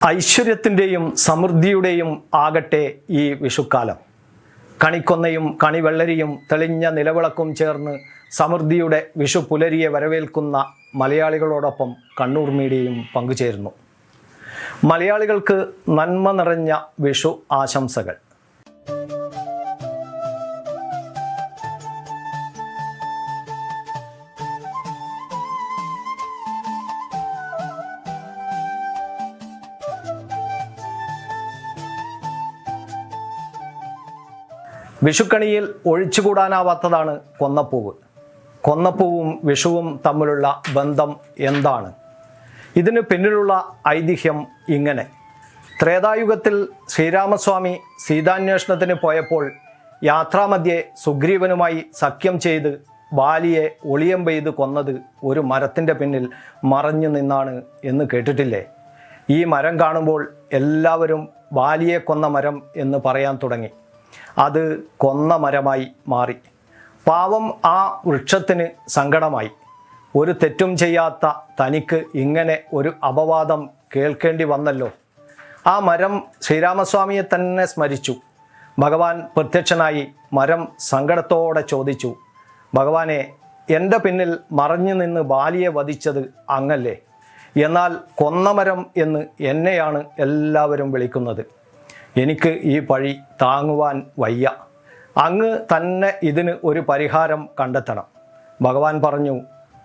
ഐശ്വര്യത്തിന്റെയും സമൃദ്ധിയുടെയും ആകട്ടെ ഈ വിഷുക്കാലം. കണിക്കൊന്നയും കണിവെള്ളരിയും തെളിഞ്ഞ നിലവിളക്കും ചേർന്ന് സമൃദ്ധിയുടെ വിഷു പുലരിയെ വരവേൽക്കുന്ന മലയാളികളോടൊപ്പം കണ്ണൂർ മീഡിയയും പങ്കുചേരുന്നു. മലയാളികൾക്ക് നന്മ നിറഞ്ഞ വിഷു ആശംസകൾ. വിഷുക്കണിയിൽ ഒഴിച്ചുകൂടാനാവാത്തതാണ് കൊന്നപ്പൂവ്. കൊന്നപ്പൂവും വിഷുവും തമ്മിലുള്ള ബന്ധം എന്താണ്? ഇതിന് പിന്നിലുള്ള ഐതിഹ്യം ഇങ്ങനെ. ത്രേതായുഗത്തിൽ ശ്രീരാമസ്വാമി സീതാന്വേഷണത്തിന് പോയപ്പോൾ യാത്രാമധ്യേ സുഗ്രീവനുമായി സഖ്യം ചെയ്ത് ബാലിയെ ഒളിയം പെയ്ത് കൊന്നത് ഒരു മരത്തിന്റെ പിന്നിൽ മറഞ്ഞു നിന്നാണ് എന്ന് കേട്ടിട്ടില്ലേ? ഈ മരം കാണുമ്പോൾ എല്ലാവരും ബാലിയെ കൊന്ന മരം എന്ന് പറയാൻ തുടങ്ങി. അത് കൊന്ന മരമായി മാറി. പാവം ആ വൃക്ഷത്തിന് സങ്കടമായി. ഒരു തെറ്റും ചെയ്യാത്ത തനിക്ക് ഇങ്ങനെ ഒരു അപവാദം കേൾക്കേണ്ടി വന്നല്ലോ. ആ മരം ശ്രീരാമസ്വാമിയെ തന്നെ സ്മരിച്ചു. ഭഗവാൻ പ്രത്യക്ഷനായി മരം സങ്കടത്തോടെ ചോദിച്ചു ഭഗവാനെ എന്റെ പിന്നിൽ മറഞ്ഞു നിന്ന് ബാലിയെ വധിച്ചത് അങ്ങല്ലേ? എന്നാൽ കൊന്നമരം എന്ന് എന്നെയാണ് എല്ലാവരും വിളിക്കുന്നത്. എനിക്ക് ഈ പഴി താങ്ങുവാൻ വയ്യ. അങ്ങ് തന്നെ ഇതിന് ഒരു പരിഹാരം കണ്ടെത്തണം. ഭഗവാൻ പറഞ്ഞു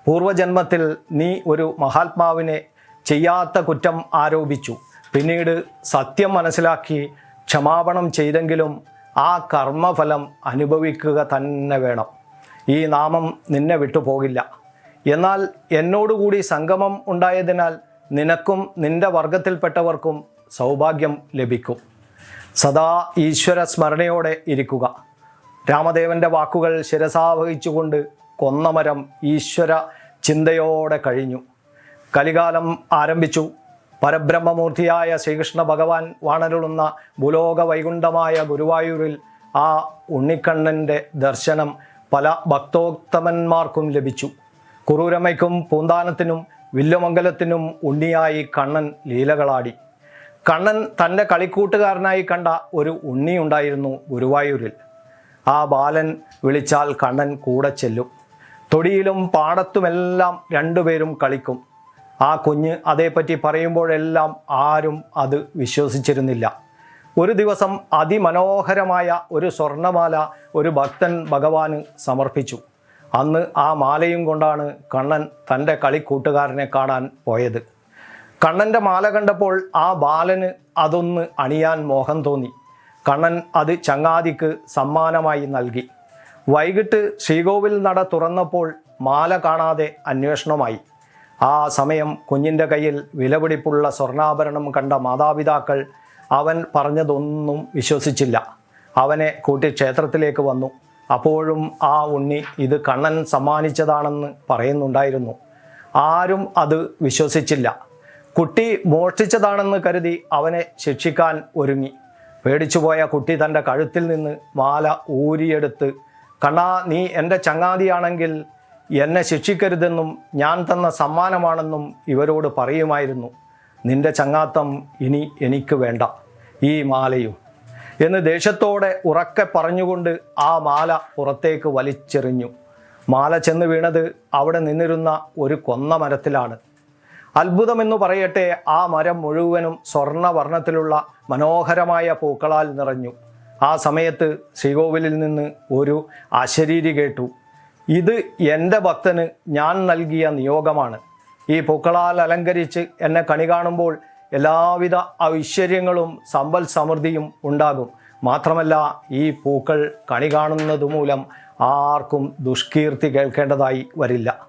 പൂർവജന്മത്തിൽ നീ ഒരു മഹാത്മാവിനെ ചെയ്യാത്ത കുറ്റം ആരോപിച്ചു. പിന്നീട് സത്യം മനസ്സിലാക്കി ക്ഷമാപണം ചെയ്തെങ്കിലും ആ കർമ്മഫലം അനുഭവിക്കുക തന്നെ വേണം. ഈ നാമം നിന്നെ വിട്ടുപോകില്ല എന്നാൽ എന്നോടുകൂടി സംഗമം ഉണ്ടായതിനാൽ നിനക്കും നിന്റെ വർഗത്തിൽപ്പെട്ടവർക്കും സൗഭാഗ്യം ലഭിക്കും. സദാ ഈശ്വര സ്മരണയോടെ ഇരിക്കുക. രാമദേവന്റെ വാക്കുകൾ ശിരസാവഹിച്ചുകൊണ്ട് കൊന്നമരം ഈശ്വര ചിന്തയോടെ കഴിഞ്ഞു. കലികാലം ആരംഭിച്ചു. പരബ്രഹ്മമൂർത്തിയായ ശ്രീകൃഷ്ണ ഭഗവാൻ വാണരുളുന്ന ഭൂലോക വൈകുണ്ഠമായ ഗുരുവായൂരിൽ ആ ഉണ്ണിക്കണ്ണന്റെ ദർശനം പല ഭക്തോത്തമന്മാർക്കും ലഭിച്ചു. കുറൂരമ്മയ്ക്കും പൂന്താനത്തിനും വില്ലുമംഗലത്തിനും ഉണ്ണിയായി കണ്ണൻ ലീലകളാടി. കണ്ണൻ തന്റെ കളിക്കൂട്ടുകാരനായി കണ്ട ഒരു ഉണ്ണിയുണ്ടായിരുന്നു ഗുരുവായൂരിൽ. ആ ബാലൻ വിളിച്ചാൽ കണ്ണൻ കൂടെ ചെല്ലും. തൊടിയിലും പാടത്തുമെല്ലാം രണ്ടുപേരും കളിക്കും. ആ കുഞ്ഞ് അതേപ്പറ്റി പറയുമ്പോഴെല്ലാം ആരും അത് വിശ്വസിച്ചിരുന്നില്ല. ഒരു ദിവസം അതിമനോഹരമായ ഒരു സ്വർണമാല ഒരു ഭക്തൻ ഭഗവാന് സമർപ്പിച്ചു. അന്ന് ആ മാലയും കൊണ്ടാണ് കണ്ണൻ തന്റെ കളിക്കൂട്ടുകാരനെ കാണാൻ പോയത്. കണ്ണന്റെ മാല കണ്ടപ്പോൾ ആ ബാലന് അതൊന്ന് അണിയാൻ മോഹം തോന്നി. കണ്ണൻ അത് ചങ്ങാതിക്ക് സമ്മാനമായി നൽകി. വൈകിട്ട് ശ്രീകോവിൽ നട തുറന്നപ്പോൾ മാല കാണാതെ അന്വേഷണമായി ആ സമയം കുഞ്ഞിന്റെ കയ്യിൽ വിലപിടിപ്പുള്ള സ്വർണാഭരണം കണ്ട മാതാപിതാക്കൾ അവൻ പറഞ്ഞതൊന്നും വിശ്വസിച്ചില്ല. അവനെ കൂട്ടി ക്ഷേത്രത്തിലേക്ക് വന്നു. അപ്പോഴും ആ ഉണ്ണി ഇത് കണ്ണൻ സമ്മാനിച്ചതാണെന്ന് പറയുന്നുണ്ടായിരുന്നു. ആരും അത് വിശ്വസിച്ചില്ല. കുട്ടി മോഷ്ടിച്ചതാണെന്ന് കരുതി അവനെ ശിക്ഷിക്കാൻ ഒരുങ്ങി. പേടിച്ചുപോയ കുട്ടി തന്റെ കഴുത്തിൽ നിന്ന് മാല ഊരിയെടുത്ത് കണ്ണാ നീ എന്റെ ചങ്ങാതിയാണെങ്കിൽ എന്നെ ശിക്ഷിക്കരുതെന്നും ഞാൻ തന്ന സമ്മാനമാണെന്നും ഇവരോട് പറയുമായിരുന്നു. നിന്റെ ചങ്ങാത്തം ഇനി എനിക്ക് വേണ്ട ഈ മാലയും എന്ന് ദേഷ്യത്തോടെ ഉറക്കെ പറഞ്ഞുകൊണ്ട് ആ മാല പുറത്തേക്ക് വലിച്ചെറിഞ്ഞു. മാല ചെന്ന് വീണത് അവിടെ നിന്നിരുന്ന ഒരു കൊന്ന മരത്തിലാണ്. അത്ഭുതമെന്ന് പറയട്ടെ ആ മരം മുഴുവനും സ്വർണവർണത്തിലുള്ള മനോഹരമായ പൂക്കളാൽ നിറഞ്ഞു. ആ സമയത്ത് ശ്രീകോവിലിൽ നിന്ന് ഒരു അശരീരി കേട്ടു. ഇത് എന്റെ ഭക്തന് ഞാൻ നൽകിയ നിയോഗമാണ്. ഈ പൂക്കളാൽ അലങ്കരിച്ച് എന്നെ കണി കാണുമ്പോൾ എല്ലാവിധ ഐശ്വര്യങ്ങളും സമ്പൽ സമൃദ്ധിയും ഉണ്ടാകും. മാത്രമല്ല ഈ പൂക്കൾ കണി കാണുന്നത് മൂലം ആർക്കും ദുഷ്കീർത്തി കേൾക്കേണ്ടതായി വരില്ല.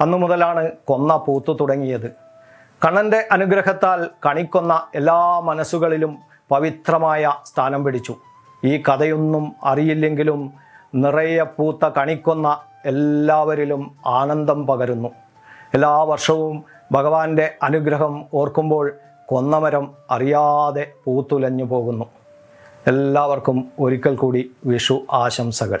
അന്നു മുതലാണ് കൊന്ന പൂത്തു തുടങ്ങിയത്. കണ്ണന്റെ അനുഗ്രഹത്താൽ കണിക്കൊന്ന എല്ലാ മനസ്സുകളിലും പവിത്രമായ സ്ഥാനം പിടിച്ചു. ഈ കഥയൊന്നും അറിയില്ലെങ്കിലും നിറയെ പൂത്ത കണിക്കൊന്ന എല്ലാവരിലും ആനന്ദം പകരുന്നു. എല്ലാ വർഷവും ഭഗവാന്റെ അനുഗ്രഹം ഓർക്കുമ്പോൾ കൊന്നമരം അറിയാതെ പൂത്തുലഞ്ഞു പോകുന്നു. എല്ലാവർക്കും ഒരിക്കൽ കൂടി വിഷു ആശംസകൾ.